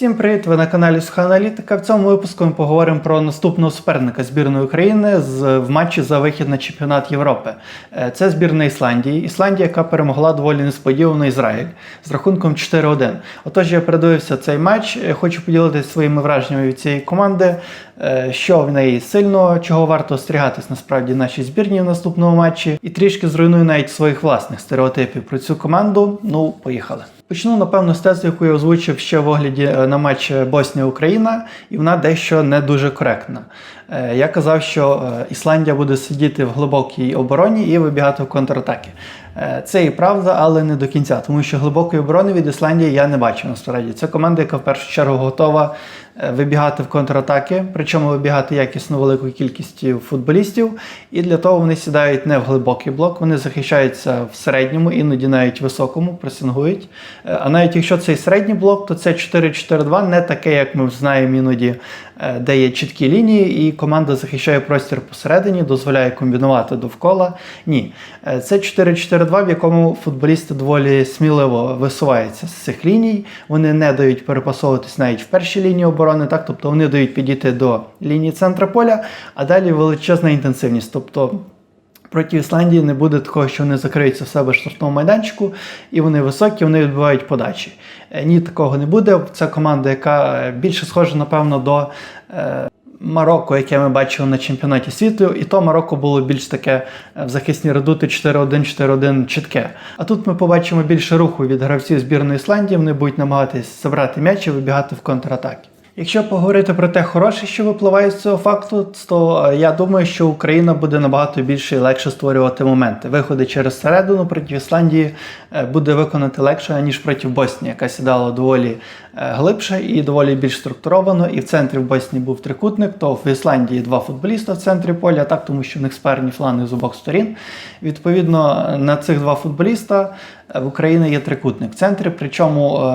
Всім привіт! Ви на каналі Суха. В цьому випуску ми поговоримо про наступного суперника збірної України з в матчі за вихід на чемпіонат Європи. Е, Це збірна Ісландії. Ісландія, яка перемогла доволі несподівано Ізраїль з рахунком 4-1. Отож, я передивився цей матч. Е, Хочу поділитися своїми враженнями від цієї команди, е, що в неї сильно, чого варто остерігатись насправді нашій збірні в наступному матчі, і трішки зруйную навіть своїх власних стереотипів про цю команду. Ну, поїхали. Почну, напевно, з тези, яку я озвучив ще в огляді е, на матч Боснія-Україна, і вона дещо не дуже коректна. Е, Я казав, що е, Ісландія буде сидіти в глибокій обороні і вибігати в контратаки. Е, Це і правда, але не до кінця, тому що глибокої оборони від Ісландії я не бачу насправді. Це команда, яка в першу чергу готова е, вибігати в контратаки, причому вибігати якісно великою кількістю футболістів. І для того вони сідають не в глибокий блок, вони захищаються в середньому, іноді навіть високому, пресингують. Е, А навіть якщо цей середній блок, то це 4-4-2, не таке, як ми знаємо іноді, де є чіткі лінії, і команда захищає простір посередині, дозволяє комбінувати довкола. Ні, Е, це 4-4-2, в якому футболісти доволі сміливо висуваються з цих ліній. Вони не дають перепасовуватись навіть в першій лінії оборони, так тобто вони дають підійти до лінії центра поля, а далі величезна інтенсивність. Тобто Проти Ісландії не буде такого, що вони закриються в себе штрафному майданчику, і вони високі, вони відбивають подачі. Е, Ні, такого не буде. Це команда, яка е, більше схожа, напевно, до е, Марокко, яке ми бачили на чемпіонаті світу, і то Марокко було більш таке в захисній редути 4-1-4-1 чітке. А тут ми побачимо більше руху від гравців збірної Ісландії. Вони будуть намагатись забрати м'яч і вибігати в контратаки. Якщо поговорити про те хороше, що випливає з цього факту, то е, я думаю, що Україна буде набагато більше і легше створювати моменти. Виходи через середину проти Ісландії е, буде виконати легше, ніж проти Боснії, яка сідала доволі е, глибше і доволі більш структуровано. І в центрі в Боснії був трикутник, то в Ісландії два футболіста в центрі поля, так тому що в них сперні фланги з обох сторін. Відповідно, на цих два футболіста в Україні є трикутник в центрі, причому.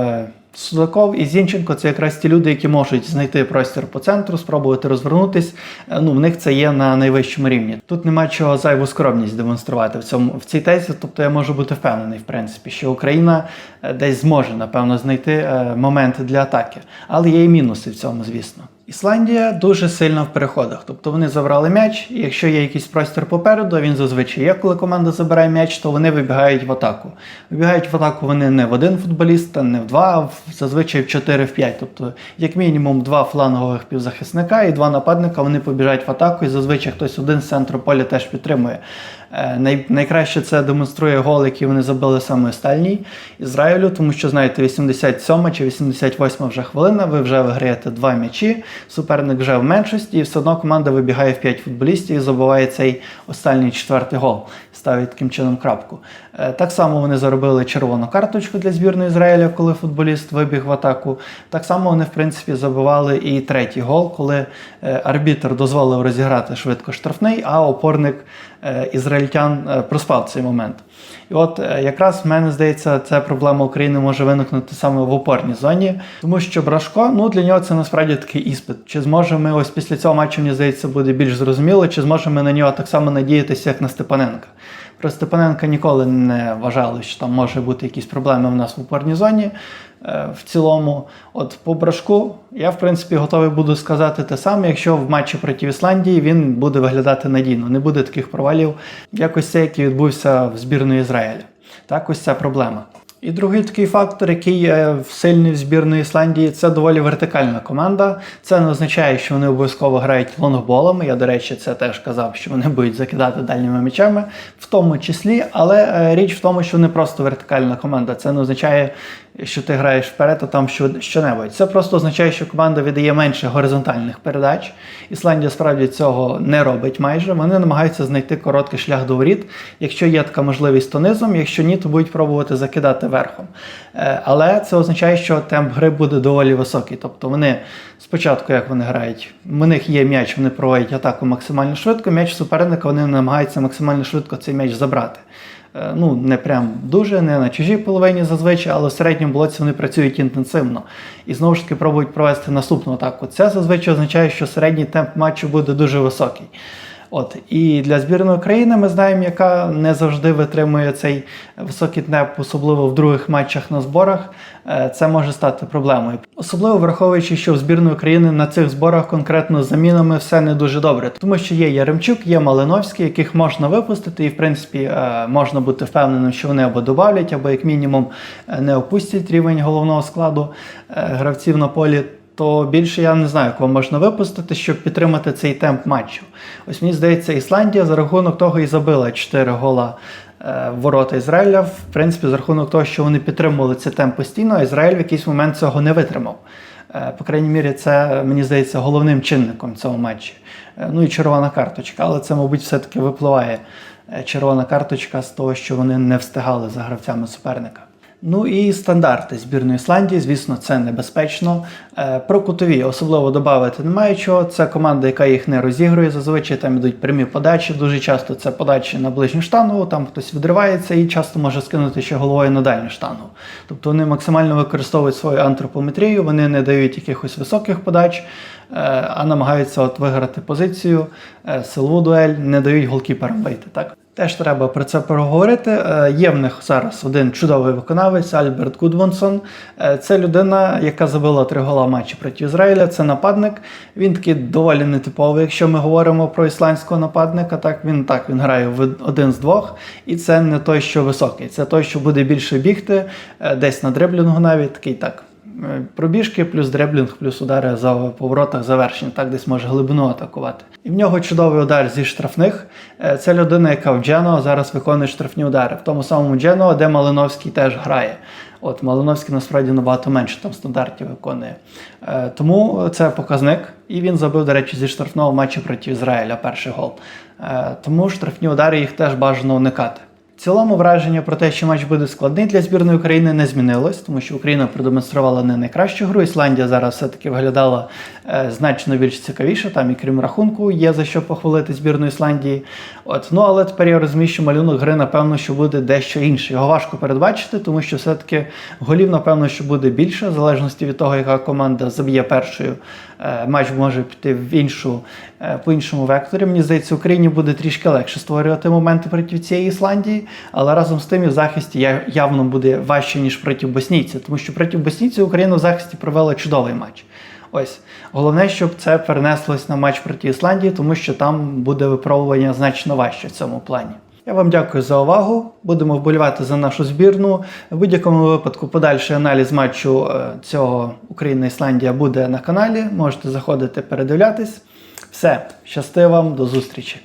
Судаков і Зінченко це якраз ті люди, які можуть знайти простір по центру, спробувати розвернутись. Ну, в них це є на найвищому рівні. Тут нема чого зайву скромність демонструвати в цьому в цій тезі. Тобто я можу бути впевнений, в принципі, що Україна е, десь зможе напевно знайти е, моменти для атаки. Але є і мінуси в цьому, звісно. Ісландія дуже сильна в переходах, тобто вони забрали м'яч, і якщо є якийсь простір попереду, він зазвичай є, коли команда забирає м'яч, то вони вибігають в атаку. Вибігають в атаку вони не в один футболіст, а не в два, а в- зазвичай в 4 в 5. Тобто, як мінімум, два флангових півзахисника і два нападника вони побіжають в атаку, і зазвичай хтось один з центру поля теж підтримує. Е, Най, найкраще це демонструє гол, який вони забили саме останній Ізраїлю, тому що знаєте, 87 чи 88 вже хвилина, ви вже виграєте два м'ячі, суперник вже в меншості, і все одно команда вибігає в 5 футболістів і забиває цей останній четвертий гол. Ставить таким чином крапку. Е, Так само вони заробили червону карточку для збірної Ізраїля, коли футболіст вибіг в атаку. Так само вони, в принципі, забивали і третій гол, коли е, арбітр дозволив розіграти швидко штрафний, а опорник ізраїльтян е, проспав цей момент. І от е, якраз мене здається, ця проблема України може виникнути саме в опорній зоні, тому що Брашко, ну для нього це насправді такий іспит. Чи зможемо ми ось після цього матчу, мені здається, буде більш зрозуміло, чи зможемо ми на нього так само надіятися, як на Степаненка. Про Степаненка ніколи не вважали, що там може бути якісь проблеми в нас в опорній зоні. е, В цілому, от по брашку, я в принципі готовий буду сказати те саме, якщо в матчі проти Ісландії він буде виглядати надійно, не буде таких провалів, як ось цей, який відбувся в збірної Ізраїля. Так, ось ця проблема. І другий такий фактор, який сильний в збірної Ісландії, це доволі вертикальна команда. Це не означає, що вони обов'язково грають лонгболами. Я, до речі, це теж казав, що вони будуть закидати дальніми м'ячами, в тому числі. Але е, річ в тому, що вони просто вертикальна команда. Це не означає, що ти граєш вперед, а там що, що-небудь. Це просто означає, що команда віддає менше горизонтальних передач. Ісландія справді цього не робить майже. Вони намагаються знайти короткий шлях до воріт. Якщо є така можливість, то низом, якщо ні, то будуть пробувати закидати верхом. Е, Але це означає, що темп гри буде доволі високий. Тобто вони спочатку, як вони грають, в них є м'яч, вони проводять атаку максимально швидко. М'яч суперника вони намагаються максимально швидко цей м'яч забрати. Е, Ну, не прям дуже, не на чужій половині зазвичай, але в середньому блоці вони працюють інтенсивно. І знову ж таки пробують провести наступну атаку. Це зазвичай означає, що середній темп матчу буде дуже високий. От і для збірної України ми знаємо, яка не завжди витримує цей високий темп, особливо в других матчах на зборах. Е, Це може стати проблемою, особливо враховуючи, що в збірної України на цих зборах конкретно з замінами все не дуже добре, тому що є Яремчук, є Малиновський, яких можна випустити, і в принципі е, можна бути впевненим, що вони або добавлять, або як мінімум е, не опустять рівень головного складу гравців на полі то більше я не знаю, кого можна випустити, щоб підтримати цей темп матчу. Ось мені здається, Ісландія за рахунок того і забила 4 гола е, ворота Ізраїля. В принципі, за рахунок того, що вони підтримували цей темп постійно, а Ізраїль в якийсь момент цього не витримав. Е, По крайній мірі, це мені здається головним чинником цього матчу. Е, Ну і червона карточка, але це, мабуть, все-таки випливає червона карточка з того, що вони не встигали за гравцями суперника. Ну і стандарти збірної Ісландії, звісно, це небезпечно. Е, Про кутові особливо додати немає чого. Це команда, яка їх не розігрує. Зазвичай там ідуть прямі подачі. Дуже часто це подачі на ближню штангу, там хтось відривається і часто може скинути ще головою на дальню штангу. Тобто вони максимально використовують свою антропометрію, вони не дають якихось високих подач, е, а намагаються от виграти позицію, е, силову дуель, не дають голкіперам вийти. Так? Теж треба про це проговорити. Е, Є в них зараз один чудовий виконавець Альберт Гудвонсон. Е, Це людина, яка забила три гола матчі проти Ізраїля. Це нападник. Він такий доволі нетиповий, якщо ми говоримо про ісландського нападника. Так він так він грає в один з двох, і це не той, що високий. Це той, що буде більше бігти, е, десь на дриблінгу навіть такий так. Е, Пробіжки, плюс дреблінг, плюс удари за поворотах завершення, так десь може глибину атакувати. І в нього чудовий удар зі штрафних. Е, Це людина, яка в Джено зараз виконує штрафні удари. В тому самому Джено, де Малиновський теж грає. От Малиновський насправді набагато менше там стандартів виконує. Е, Тому це показник. І він забив, до речі, зі штрафного матчі проти Ізраїля перший гол. Тому штрафні удари їх теж бажано уникати. Цілому враження про те, що матч буде складний для збірної України, не змінилось, тому що Україна продемонструвала не найкращу гру. Ісландія зараз все-таки виглядала е, значно більш цікавіше. Там і крім рахунку є за що похвалити збірну Ісландії. От ну але тепер я розумію, що малюнок гри, напевно, що буде дещо інший. Його важко передбачити, тому що все-таки голів, напевно, що буде більше, в залежності від того, яка команда заб'є першою. Е, матч може піти в іншу е, по іншому векторі. Мені здається, Україні буде трішки легше створювати моменти проти цієї Ісландії, але разом з тим і в захисті явно буде важче, ніж проти боснійців, тому що проти боснійців Україна в захисті провела чудовий матч. Ось головне, щоб це перенеслось на матч проти Ісландії, тому що там буде випробування значно важче в цьому плані. Я вам дякую за увагу. Будемо вболівати за нашу збірну. В будь-якому випадку подальший аналіз матчу е, цього Україна-Ісландія буде на каналі. Можете заходити передивлятись. Все, щасти вам, до зустрічі!